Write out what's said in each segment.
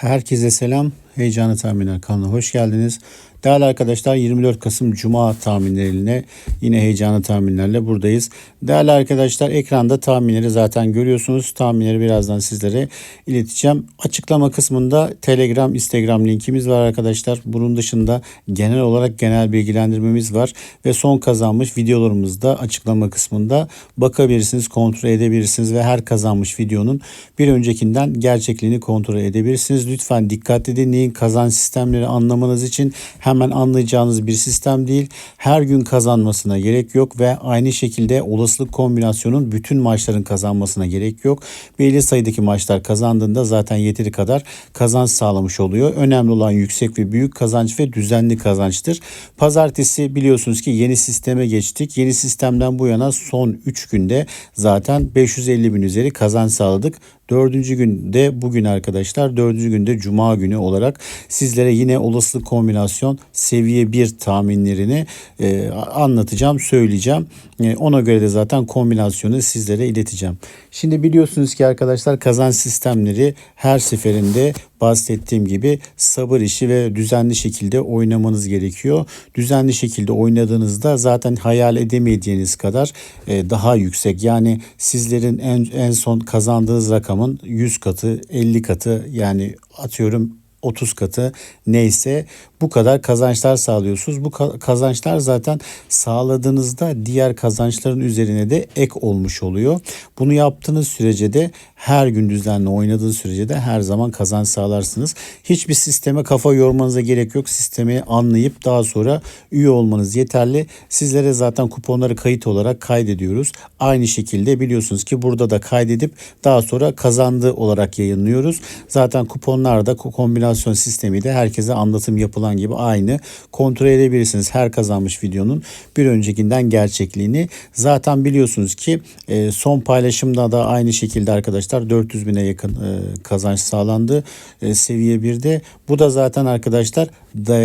Herkese selam. Heyecanlı Tahminler kanalına hoş geldiniz. Değerli arkadaşlar 24 Kasım Cuma tahminleriyle yine heyecanlı tahminlerle buradayız. Değerli arkadaşlar ekranda tahminleri zaten görüyorsunuz. Tahminleri birazdan sizlere ileteceğim. Açıklama kısmında Telegram, Instagram linkimiz var arkadaşlar. Bunun dışında genel olarak genel bilgilendirmemiz var. Ve son kazanmış videolarımızda açıklama kısmında bakabilirsiniz, kontrol edebilirsiniz ve her kazanmış videonun bir öncekinden gerçekliğini kontrol edebilirsiniz. Lütfen dikkatli dinleyin. Kazanç sistemleri anlamanız için hemen anlayacağınız bir sistem değil. Her gün kazanmasına gerek yok ve aynı şekilde olasılık kombinasyonun bütün maçların kazanmasına gerek yok. Belli sayıdaki maçlar kazandığında zaten yeteri kadar kazanç sağlamış oluyor. Önemli olan yüksek ve büyük kazanç ve düzenli kazançtır. Pazartesi biliyorsunuz ki yeni sisteme geçtik. Yeni sistemden bu yana son 3 günde zaten 550 bin üzeri kazanç sağladık. Dördüncü günde bugün arkadaşlar dördüncü günde cuma günü olarak sizlere yine olasılık kombinasyon seviye 1 tahminlerini e, anlatacağım söyleyeceğim. E, ona göre de zaten kombinasyonu sizlere ileteceğim. Şimdi biliyorsunuz ki arkadaşlar kazanç sistemleri her seferinde bahsettiğim gibi sabır işi ve düzenli şekilde oynamanız gerekiyor. Düzenli şekilde oynadığınızda zaten hayal edemeyeceğiniz kadar e, daha yüksek. Yani sizlerin en, en son kazandığınız rakamın 100 katı, 50 katı yani atıyorum 30 katı neyse bu kadar kazançlar sağlıyorsunuz. Bu kazançlar zaten sağladığınızda diğer kazançların üzerine de ek olmuş oluyor. Bunu yaptığınız sürece de her gün düzenli oynadığınız sürece de her zaman kazanç sağlarsınız. Hiçbir sisteme kafa yormanıza gerek yok. Sistemi anlayıp daha sonra üye olmanız yeterli. Sizlere zaten kuponları kayıt olarak kaydediyoruz. Aynı şekilde biliyorsunuz ki burada da kaydedip daha sonra kazandı olarak yayınlıyoruz. Zaten kuponlarda kombinasyon sistemi de herkese anlatım yapılan gibi aynı. Kontrol edebilirsiniz her kazanmış videonun bir öncekinden gerçekliğini. Zaten biliyorsunuz ki e, son paylaşımda da aynı şekilde arkadaşlar 400 bine yakın e, kazanç sağlandı e, seviye 1'de. Bu da zaten arkadaşlar da,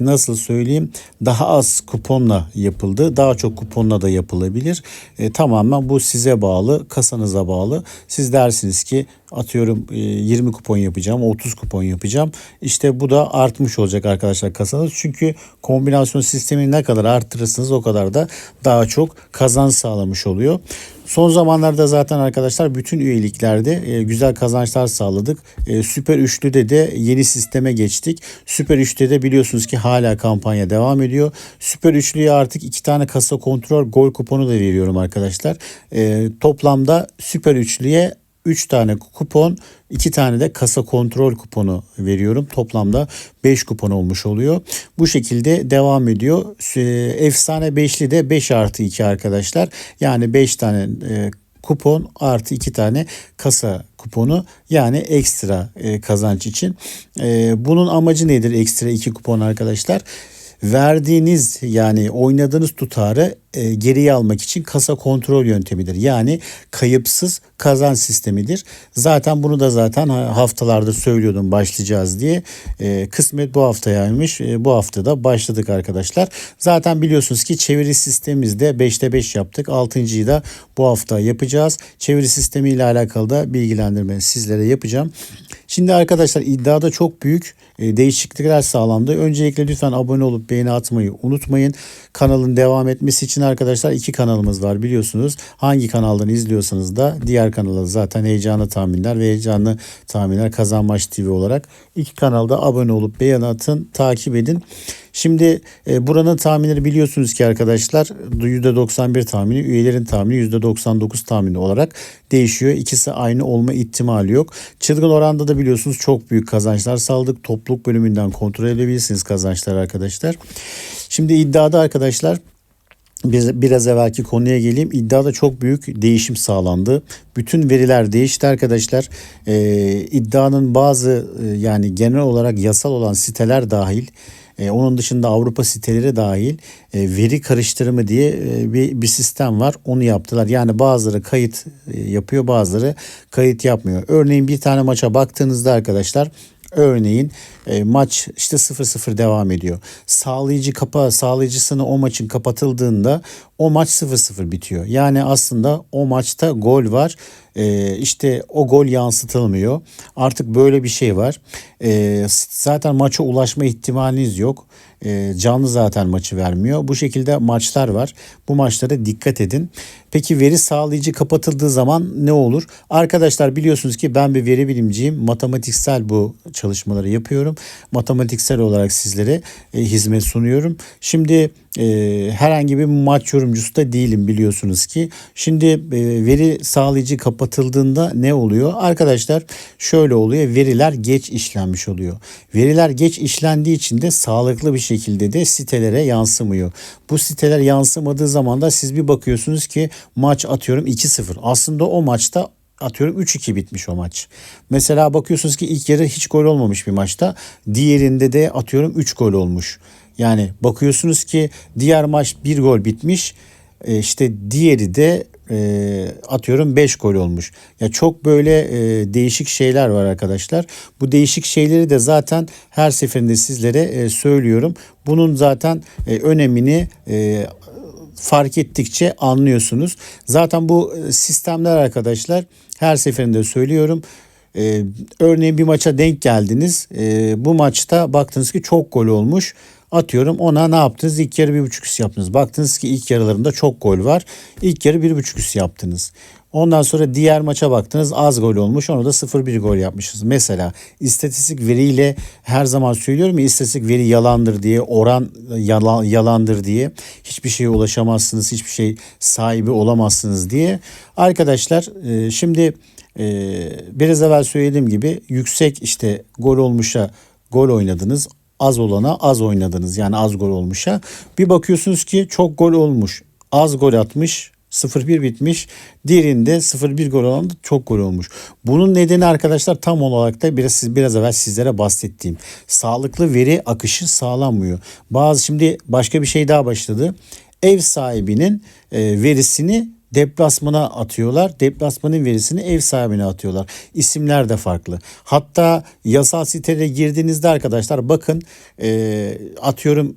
nasıl söyleyeyim daha az kuponla yapıldı. Daha çok kuponla da yapılabilir. Tamamen bu size bağlı, kasanıza bağlı. Siz dersiniz ki atıyorum 20 e, kupon yapacağım, 30 kupon yapacağım. İşte bu da artmış olacak arkadaşlar kasanız. Çünkü kombinasyon sistemini ne kadar arttırırsınız o kadar da daha çok kazanç sağlamış oluyor. Son zamanlarda zaten arkadaşlar bütün üyeliklerde e, güzel kazançlar sağladık. E, Süper Üçlü'de de yeni sisteme geçtik. Süper Üçlü'de de biliyorsunuz ki hala kampanya devam ediyor. Süper Üçlü'ye artık iki tane kasa kontrol gol kuponu da veriyorum arkadaşlar. Toplamda Süper Üçlü'ye 3 tane kupon, 2 tane de kasa kontrol kuponu veriyorum. Toplamda 5 kupon olmuş oluyor. Bu şekilde devam ediyor. Efsane beşli de 5 artı 2 arkadaşlar. Yani 5 tane e, kupon artı 2 tane kasa kuponu yani ekstra e, kazanç için. E, bunun amacı nedir ekstra 2 kupon arkadaşlar? Verdiğiniz yani oynadığınız tutarı e, geriye almak için kasa kontrol yöntemidir. Yani kayıpsız kazan sistemidir. Zaten bunu da zaten haftalarda söylüyordum başlayacağız diye. E, kısmet bu haftayaymış. E, bu haftada başladık arkadaşlar. Zaten biliyorsunuz ki çeviri sistemimizde 5'te 5 yaptık. 6.yı da bu hafta yapacağız. Çeviri sistemi ile alakalı da bilgilendirme sizlere yapacağım. Şimdi arkadaşlar iddiada çok büyük e, değişiklikler sağlandı. Öncelikle lütfen abone olup beğeni atmayı unutmayın. Kanalın devam etmesi için arkadaşlar iki kanalımız var biliyorsunuz. Hangi kanaldan izliyorsanız da diğer kanalda zaten heyecanlı tahminler ve heyecanlı tahminler kazanmaç TV olarak iki kanalda abone olup beğeni atın takip edin. Şimdi e, buranın tahminleri biliyorsunuz ki arkadaşlar %91 tahmini, üyelerin tahmini %99 tahmini olarak değişiyor. İkisi aynı olma ihtimali yok. Çılgın oranda da biliyorsunuz çok büyük kazançlar sağladık. Topluluk bölümünden kontrol edebilirsiniz kazançlar arkadaşlar. Şimdi iddiada arkadaşlar biraz evvelki konuya geleyim. İddiada çok büyük değişim sağlandı. Bütün veriler değişti arkadaşlar. Ee, iddianın bazı e, yani genel olarak yasal olan siteler dahil e, onun dışında Avrupa siteleri dahil e, veri karıştırımı diye e, bir, bir sistem var. Onu yaptılar. Yani bazıları kayıt e, yapıyor bazıları kayıt yapmıyor. Örneğin bir tane maça baktığınızda arkadaşlar Örneğin e, maç işte 0-0 devam ediyor. Sağlayıcı kapa sağlayıcısını o maçın kapatıldığında o maç 0-0 bitiyor. Yani aslında o maçta gol var. E, işte o gol yansıtılmıyor. Artık böyle bir şey var. E, zaten maça ulaşma ihtimaliniz yok. E, canlı zaten maçı vermiyor. Bu şekilde maçlar var. Bu maçlara dikkat edin. Peki veri sağlayıcı kapatıldığı zaman ne olur? Arkadaşlar biliyorsunuz ki ben bir veri bilimciyim. Matematiksel bu çalışmaları yapıyorum. Matematiksel olarak sizlere e, hizmet sunuyorum. Şimdi e, herhangi bir maç yorumcusu da değilim biliyorsunuz ki. Şimdi e, veri sağlayıcı kapatıldığında ne oluyor? Arkadaşlar şöyle oluyor. Veriler geç işlenmiş oluyor. Veriler geç işlendiği için de sağlıklı bir şekilde de sitelere yansımıyor. Bu siteler yansımadığı zaman da siz bir bakıyorsunuz ki maç atıyorum 2-0. Aslında o maçta atıyorum 3-2 bitmiş o maç. Mesela bakıyorsunuz ki ilk yarı hiç gol olmamış bir maçta. Diğerinde de atıyorum 3 gol olmuş. Yani bakıyorsunuz ki diğer maç bir gol bitmiş. E, işte diğeri de e, atıyorum 5 gol olmuş. Ya çok böyle e, değişik şeyler var arkadaşlar. Bu değişik şeyleri de zaten her seferinde sizlere e, söylüyorum. Bunun zaten e, önemini e, fark ettikçe anlıyorsunuz. Zaten bu e, sistemler arkadaşlar her seferinde söylüyorum. Ee, örneğin bir maça denk geldiniz. Ee, bu maçta baktınız ki çok gol olmuş. Atıyorum ona ne yaptınız? İlk yarı bir buçuk üst yaptınız. Baktınız ki ilk yarılarında çok gol var. İlk yarı bir buçuk üst yaptınız. Ondan sonra diğer maça baktınız az gol olmuş. Onu da 0-1 gol yapmışız. Mesela istatistik veriyle her zaman söylüyorum ya istatistik veri yalandır diye, oran yalan, yalandır diye hiçbir şeye ulaşamazsınız, hiçbir şey sahibi olamazsınız diye. Arkadaşlar e, şimdi e, biraz evvel söylediğim gibi yüksek işte gol olmuşa gol oynadınız az olana az oynadınız. Yani az gol olmuşa. Bir bakıyorsunuz ki çok gol olmuş. Az gol atmış. 0-1 bitmiş. Diğerinde 0-1 gol olan çok gol olmuş. Bunun nedeni arkadaşlar tam olarak da biraz siz biraz evvel sizlere bahsettiğim sağlıklı veri akışı sağlanmıyor. Bazı şimdi başka bir şey daha başladı. Ev sahibinin e, verisini deplasmana atıyorlar. Deplasmanın verisini ev sahibine atıyorlar. İsimler de farklı. Hatta yasal sitelere girdiğinizde arkadaşlar bakın e, atıyorum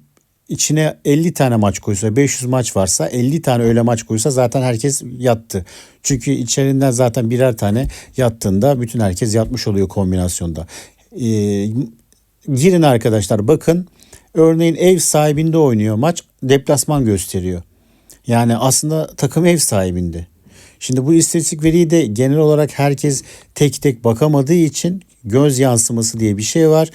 içine 50 tane maç koysa 500 maç varsa 50 tane öyle maç koysa zaten herkes yattı. Çünkü içerinden zaten birer tane yattığında bütün herkes yatmış oluyor kombinasyonda. E, girin arkadaşlar bakın örneğin ev sahibinde oynuyor maç deplasman gösteriyor. Yani aslında takım ev sahibinde. Şimdi bu istatistik veriyi de genel olarak herkes tek tek bakamadığı için göz yansıması diye bir şey var.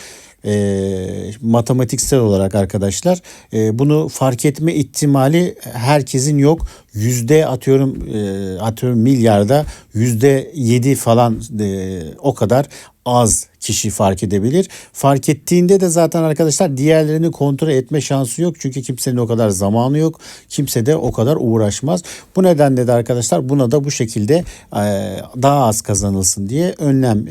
E, matematiksel olarak arkadaşlar e, bunu fark etme ihtimali herkesin yok. Yüzde atıyorum e, atıyorum milyarda yüzde yedi falan e, o kadar az kişi fark edebilir. Fark ettiğinde de zaten arkadaşlar diğerlerini kontrol etme şansı yok. Çünkü kimsenin o kadar zamanı yok. Kimse de o kadar uğraşmaz. Bu nedenle de arkadaşlar buna da bu şekilde daha az kazanılsın diye önlem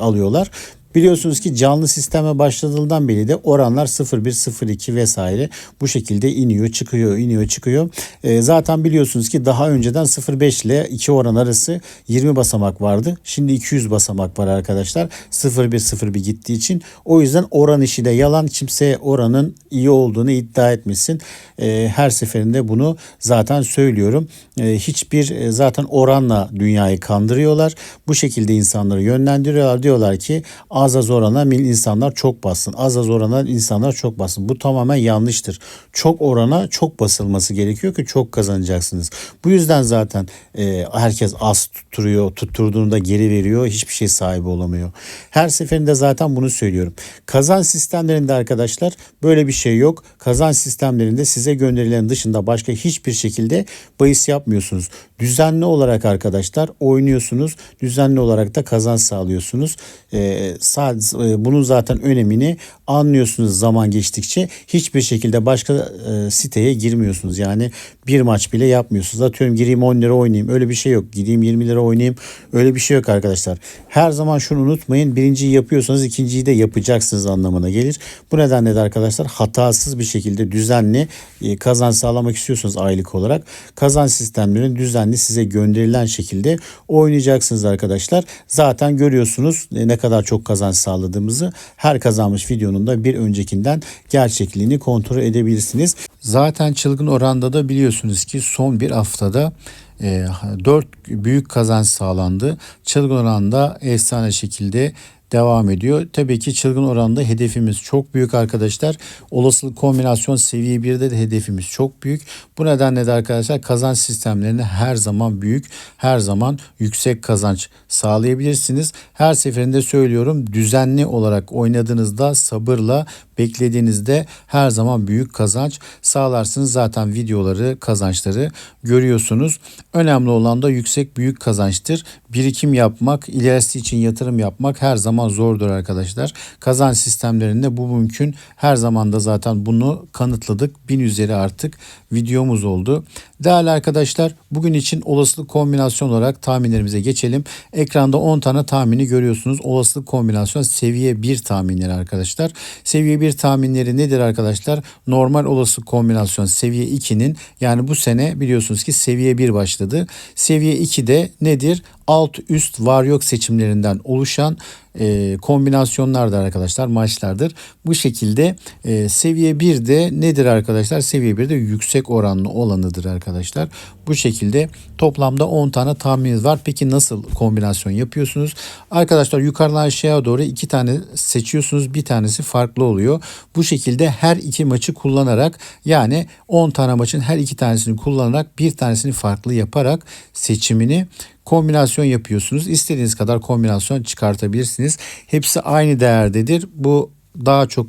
alıyorlar. Biliyorsunuz ki canlı sisteme başladığından beri de oranlar 0-1, 0-2 vesaire bu şekilde iniyor, çıkıyor, iniyor, çıkıyor. E, zaten biliyorsunuz ki daha önceden 0-5 ile 2 oran arası 20 basamak vardı. Şimdi 200 basamak var arkadaşlar. 0-1, 0-1 gittiği için. O yüzden oran işi de yalan. Kimse oranın iyi olduğunu iddia etmesin. E, her seferinde bunu zaten söylüyorum. E, hiçbir e, zaten oranla dünyayı kandırıyorlar. Bu şekilde insanları yönlendiriyorlar. Diyorlar ki az az orana insanlar çok bassın. Az az orana insanlar çok bassın. Bu tamamen yanlıştır. Çok orana çok basılması gerekiyor ki çok kazanacaksınız. Bu yüzden zaten e, herkes az tutturuyor. Tutturduğunda geri veriyor. Hiçbir şey sahibi olamıyor. Her seferinde zaten bunu söylüyorum. Kazan sistemlerinde arkadaşlar böyle bir şey yok. Kazan sistemlerinde size gönderilen dışında başka hiçbir şekilde bahis yapmıyorsunuz. Düzenli olarak arkadaşlar oynuyorsunuz. Düzenli olarak da kazanç sağlıyorsunuz. Ee, sadece e, bunun zaten önemini anlıyorsunuz zaman geçtikçe. Hiçbir şekilde başka e, siteye girmiyorsunuz. Yani bir maç bile yapmıyorsunuz. Atıyorum gireyim 10 lira oynayayım. Öyle bir şey yok. Gideyim 20 lira oynayayım. Öyle bir şey yok arkadaşlar. Her zaman şunu unutmayın. Birinciyi yapıyorsanız ikinciyi de yapacaksınız anlamına gelir. Bu nedenle de arkadaşlar hatasız bir şekilde düzenli e, kazanç sağlamak istiyorsanız aylık olarak kazanç sistemlerini düzenli size gönderilen şekilde oynayacaksınız arkadaşlar. Zaten görüyorsunuz ne kadar çok kazanç sağladığımızı her kazanmış videonun da bir öncekinden gerçekliğini kontrol edebilirsiniz. Zaten çılgın oranda da biliyorsunuz ki son bir haftada e, 4 büyük kazanç sağlandı. Çılgın oranda efsane şekilde devam ediyor. Tabii ki çılgın oranda hedefimiz çok büyük arkadaşlar. Olasılık kombinasyon seviye 1'de de hedefimiz çok büyük. Bu nedenle de arkadaşlar kazanç sistemlerini her zaman büyük, her zaman yüksek kazanç sağlayabilirsiniz. Her seferinde söylüyorum düzenli olarak oynadığınızda sabırla beklediğinizde her zaman büyük kazanç sağlarsınız. Zaten videoları, kazançları görüyorsunuz. Önemli olan da yüksek büyük kazançtır. Birikim yapmak, ilerisi için yatırım yapmak her zaman zordur arkadaşlar. Kazanç sistemlerinde bu mümkün. Her zaman da zaten bunu kanıtladık. Bin üzeri artık videomuz oldu. Değerli arkadaşlar bugün için olasılık kombinasyon olarak tahminlerimize geçelim. Ekranda 10 tane tahmini görüyorsunuz. Olasılık kombinasyon seviye 1 tahminleri arkadaşlar. Seviye 1 tahminleri nedir arkadaşlar? Normal olasılık kombinasyon seviye 2'nin yani bu sene biliyorsunuz ki seviye 1 başladı. Seviye 2'de nedir? Alt üst var yok seçimlerinden oluşan e, kombinasyonlardır arkadaşlar maçlardır. Bu şekilde e, seviye 1'de nedir arkadaşlar? Seviye 1'de yüksek oranlı olanıdır arkadaşlar. Bu şekilde toplamda 10 tane tahmininiz var. Peki nasıl kombinasyon yapıyorsunuz? Arkadaşlar yukarıdan aşağıya doğru iki tane seçiyorsunuz. Bir tanesi farklı oluyor. Bu şekilde her iki maçı kullanarak yani 10 tane maçın her iki tanesini kullanarak bir tanesini farklı yaparak seçimini kombinasyon yapıyorsunuz. İstediğiniz kadar kombinasyon çıkartabilirsiniz. Hepsi aynı değerdedir. Bu daha çok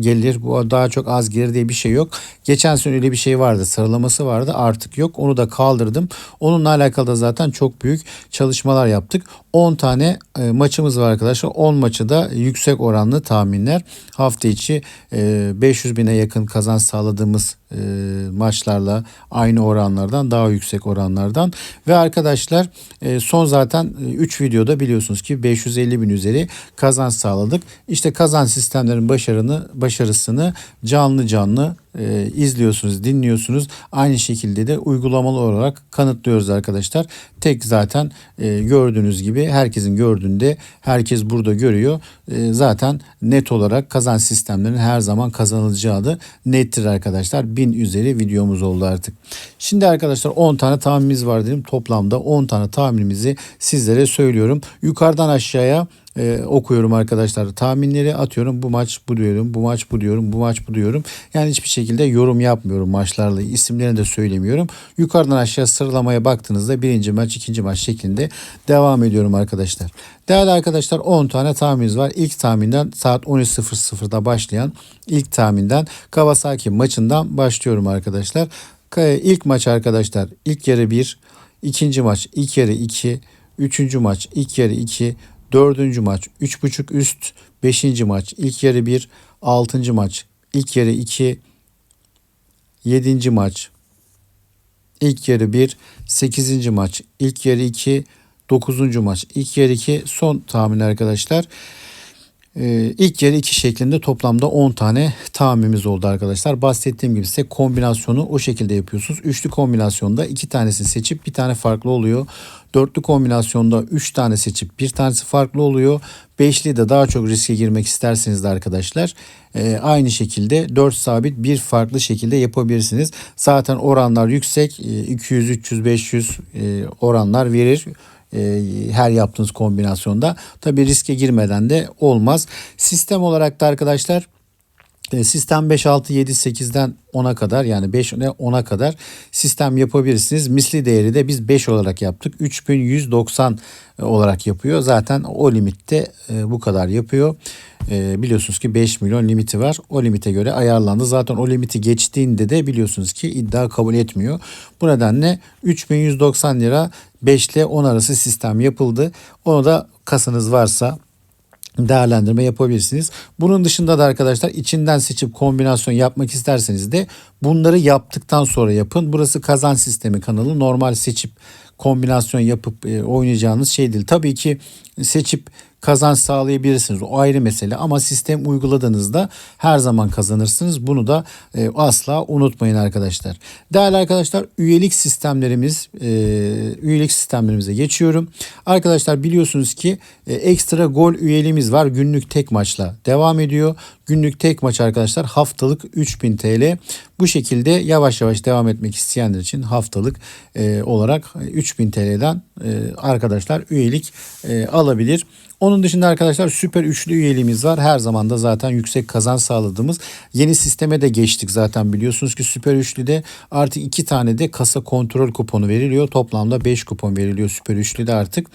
gelir, bu daha çok az gelir diye bir şey yok. Geçen sene öyle bir şey vardı, sıralaması vardı artık yok. Onu da kaldırdım. Onunla alakalı da zaten çok büyük çalışmalar yaptık. 10 tane e, maçımız var arkadaşlar. 10 maçı da yüksek oranlı tahminler. Hafta içi e, 500 bine yakın kazanç sağladığımız e, maçlarla aynı oranlardan daha yüksek oranlardan ve arkadaşlar e, son zaten 3 e, videoda biliyorsunuz ki 550 bin üzeri kazanç sağladık. İşte kazanç sistemlerin başarını başarısını canlı canlı e, izliyorsunuz, dinliyorsunuz. Aynı şekilde de uygulamalı olarak kanıtlıyoruz arkadaşlar. Tek zaten e, gördüğünüz gibi herkesin gördüğünde herkes burada görüyor. E, zaten net olarak kazanç sistemlerinin her zaman kazanılacağı da nettir arkadaşlar. Bin üzeri videomuz oldu artık. Şimdi arkadaşlar 10 tane tahminimiz var dedim. Toplamda 10 tane tahminimizi sizlere söylüyorum. Yukarıdan aşağıya e, okuyorum arkadaşlar. Tahminleri atıyorum. Bu maç bu diyorum. Bu maç bu diyorum. Bu maç bu diyorum. Yani hiçbir şekilde yorum yapmıyorum maçlarla. isimlerini de söylemiyorum. Yukarıdan aşağı sıralamaya baktığınızda birinci maç, ikinci maç şeklinde devam ediyorum arkadaşlar. Değerli arkadaşlar 10 tane tahminimiz var. İlk tahminden saat 13.00'da başlayan ilk tahminden Kawasaki maçından başlıyorum arkadaşlar. İlk maç arkadaşlar ilk yarı 1, ikinci maç ilk yarı 2, üçüncü maç ilk yarı 2, Dördüncü maç 3.5 üst. Beşinci maç ilk yarı 1. Altıncı maç ilk yarı 2. Yedinci maç ilk yarı 1. Sekizinci maç ilk yarı 2. Dokuzuncu maç ilk yarı 2. Son tahmin arkadaşlar. Ee, ilk yarı iki şeklinde toplamda 10 tane tahminimiz oldu arkadaşlar. Bahsettiğim gibi size kombinasyonu o şekilde yapıyorsunuz. Üçlü kombinasyonda iki tanesini seçip bir tane farklı oluyor. Dörtlü kombinasyonda 3 tane seçip bir tanesi farklı oluyor. Beşli de daha çok riske girmek isterseniz de arkadaşlar e, aynı şekilde 4 sabit bir farklı şekilde yapabilirsiniz. Zaten oranlar yüksek e, 200, 300, 500 e, oranlar verir her yaptığınız kombinasyonda. Tabi riske girmeden de olmaz. Sistem olarak da arkadaşlar e, sistem 5, 6, 7, 8'den 10'a kadar yani 5 10'a kadar sistem yapabilirsiniz. Misli değeri de biz 5 olarak yaptık. 3190 olarak yapıyor. Zaten o limitte e, bu kadar yapıyor. E, biliyorsunuz ki 5 milyon limiti var. O limite göre ayarlandı. Zaten o limiti geçtiğinde de biliyorsunuz ki iddia kabul etmiyor. Bu nedenle 3190 lira 5 ile 10 arası sistem yapıldı. Onu da kasanız varsa değerlendirme yapabilirsiniz. Bunun dışında da arkadaşlar içinden seçip kombinasyon yapmak isterseniz de bunları yaptıktan sonra yapın. Burası kazan sistemi kanalı. Normal seçip kombinasyon yapıp e, oynayacağınız şey değil. Tabii ki seçip kazanç sağlayabilirsiniz. O ayrı mesele ama sistem uyguladığınızda her zaman kazanırsınız. Bunu da e, asla unutmayın arkadaşlar. Değerli arkadaşlar üyelik sistemlerimiz e, üyelik sistemlerimize geçiyorum. Arkadaşlar biliyorsunuz ki e, ekstra gol üyeliğimiz var. Günlük tek maçla devam ediyor. Günlük tek maç arkadaşlar haftalık 3000 TL. Bu şekilde yavaş yavaş devam etmek isteyenler için haftalık e, olarak 3000 TL'den e, arkadaşlar üyelik e, alabilir. Onun dışında arkadaşlar süper üçlü üyeliğimiz var. Her zaman da zaten yüksek kazanç sağladığımız yeni sisteme de geçtik zaten biliyorsunuz ki süper üçlüde artık iki tane de kasa kontrol kuponu veriliyor. Toplamda 5 kupon veriliyor süper üçlüde artık.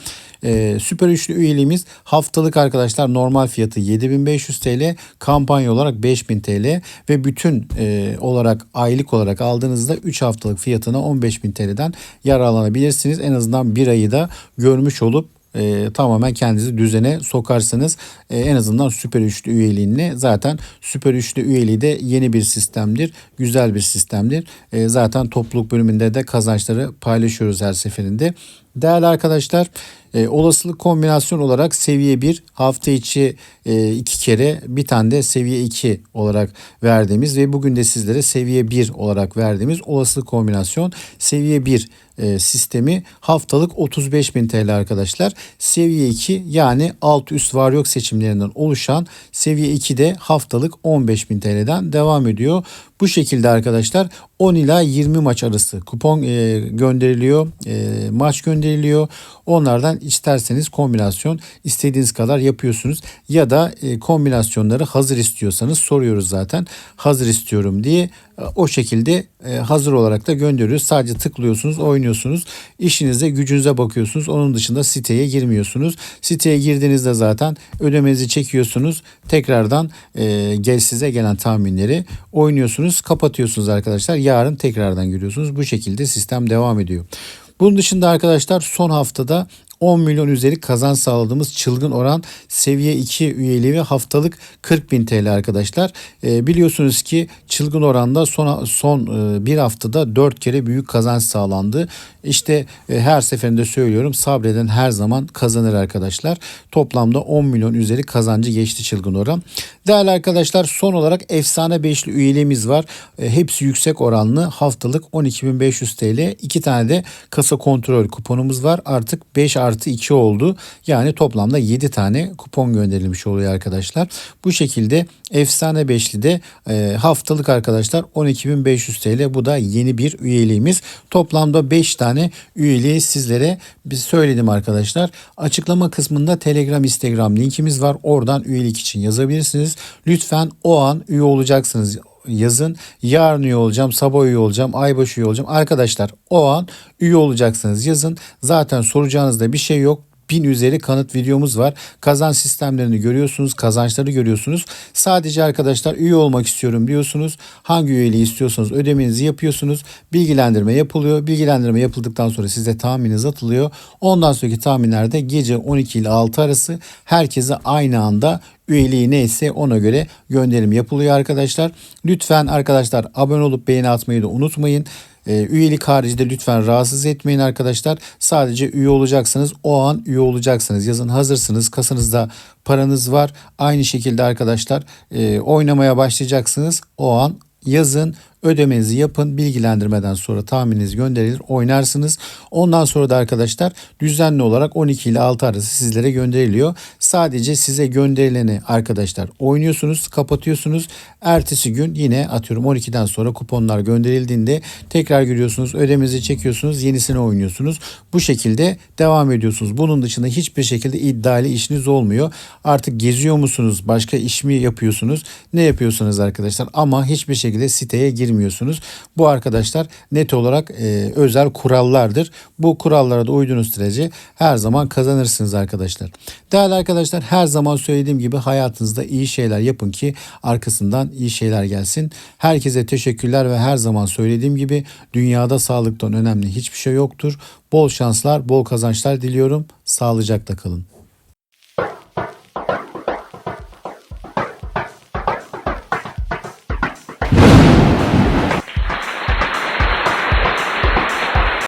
Ee, süper üçlü üyeliğimiz haftalık arkadaşlar normal fiyatı 7500 TL, kampanya olarak 5000 TL ve bütün e, olarak aylık olarak aldığınızda 3 haftalık fiyatına 15.000 TL'den yararlanabilirsiniz. En azından bir ayı da görmüş olup e, tamamen kendinizi düzene sokarsınız. E, en azından süper üçlü üyeliğinle zaten süper üçlü üyeliği de yeni bir sistemdir. Güzel bir sistemdir. E, zaten topluluk bölümünde de kazançları paylaşıyoruz her seferinde. Değerli arkadaşlar e, olasılık kombinasyon olarak seviye 1 hafta içi e, iki kere bir tane de seviye 2 olarak verdiğimiz ve bugün de sizlere seviye 1 olarak verdiğimiz olasılık kombinasyon seviye 1 e, sistemi haftalık 35.000 TL arkadaşlar. Seviye 2 yani alt üst var yok seçimlerinden oluşan seviye 2 de haftalık 15.000 TL'den devam ediyor. Bu şekilde arkadaşlar 10 ila 20 maç arası kupon e, gönderiliyor, e, maç gönderiliyor. Onlardan isterseniz kombinasyon istediğiniz kadar yapıyorsunuz ya da e, kombinasyonları hazır istiyorsanız soruyoruz zaten. Hazır istiyorum diye o şekilde e, hazır olarak da gönderiyoruz. Sadece tıklıyorsunuz, oynuyorsunuz. İşinize, gücünüze bakıyorsunuz. Onun dışında siteye girmiyorsunuz. Siteye girdiğinizde zaten ödemenizi çekiyorsunuz. Tekrardan e, gel size gelen tahminleri oynuyorsunuz, kapatıyorsunuz arkadaşlar. Yarın tekrardan giriyorsunuz. Bu şekilde sistem devam ediyor. Bunun dışında arkadaşlar son haftada 10 milyon üzeri kazanç sağladığımız çılgın oran seviye 2 üyeliği ve haftalık 40 bin TL arkadaşlar. E, biliyorsunuz ki çılgın oranda son, son e, bir haftada 4 kere büyük kazanç sağlandı. İşte e, her seferinde söylüyorum sabreden her zaman kazanır arkadaşlar. Toplamda 10 milyon üzeri kazancı geçti çılgın oran. Değerli arkadaşlar son olarak efsane beşli üyeliğimiz var. E, hepsi yüksek oranlı haftalık 12.500 TL. 2 tane de kasa kontrol kuponumuz var. Artık 5 artı 2 oldu. Yani toplamda 7 tane kupon gönderilmiş oluyor arkadaşlar. Bu şekilde efsane beşli de e, haftalık arkadaşlar 12.500 TL. Bu da yeni bir üyeliğimiz. Toplamda 5 tane üyeliği sizlere biz söyledim arkadaşlar. Açıklama kısmında Telegram, Instagram linkimiz var. Oradan üyelik için yazabilirsiniz. Lütfen o an üye olacaksınız yazın. Yarın üye olacağım, sabah üye olacağım, aybaşı üye olacağım. Arkadaşlar o an üye olacaksınız yazın. Zaten soracağınızda bir şey yok bin üzeri kanıt videomuz var. Kazanç sistemlerini görüyorsunuz, kazançları görüyorsunuz. Sadece arkadaşlar üye olmak istiyorum diyorsunuz. Hangi üyeliği istiyorsanız ödemenizi yapıyorsunuz. Bilgilendirme yapılıyor. Bilgilendirme yapıldıktan sonra size tahmininiz atılıyor. Ondan sonraki tahminlerde gece 12 ile 6 arası herkese aynı anda üyeliği neyse ona göre gönderim yapılıyor arkadaşlar. Lütfen arkadaşlar abone olup beğeni atmayı da unutmayın. E, üyelik haricinde lütfen rahatsız etmeyin arkadaşlar. Sadece üye olacaksınız. O an üye olacaksınız. Yazın hazırsınız. Kasanızda paranız var. Aynı şekilde arkadaşlar e, oynamaya başlayacaksınız. O an yazın ödemenizi yapın. Bilgilendirmeden sonra tahmininiz gönderilir. Oynarsınız. Ondan sonra da arkadaşlar düzenli olarak 12 ile 6 arası sizlere gönderiliyor. Sadece size gönderileni arkadaşlar oynuyorsunuz, kapatıyorsunuz. Ertesi gün yine atıyorum 12'den sonra kuponlar gönderildiğinde tekrar giriyorsunuz, ödemenizi çekiyorsunuz, yenisini oynuyorsunuz. Bu şekilde devam ediyorsunuz. Bunun dışında hiçbir şekilde iddialı işiniz olmuyor. Artık geziyor musunuz? Başka iş mi yapıyorsunuz? Ne yapıyorsunuz arkadaşlar? Ama hiçbir şekilde siteye gir girmiyorsunuz. Bu arkadaşlar net olarak e, özel kurallardır. Bu kurallara da uyduğunuz sürece her zaman kazanırsınız arkadaşlar. Değerli arkadaşlar her zaman söylediğim gibi hayatınızda iyi şeyler yapın ki arkasından iyi şeyler gelsin. Herkese teşekkürler ve her zaman söylediğim gibi dünyada sağlıktan önemli hiçbir şey yoktur. Bol şanslar, bol kazançlar diliyorum. Sağlıcakla kalın.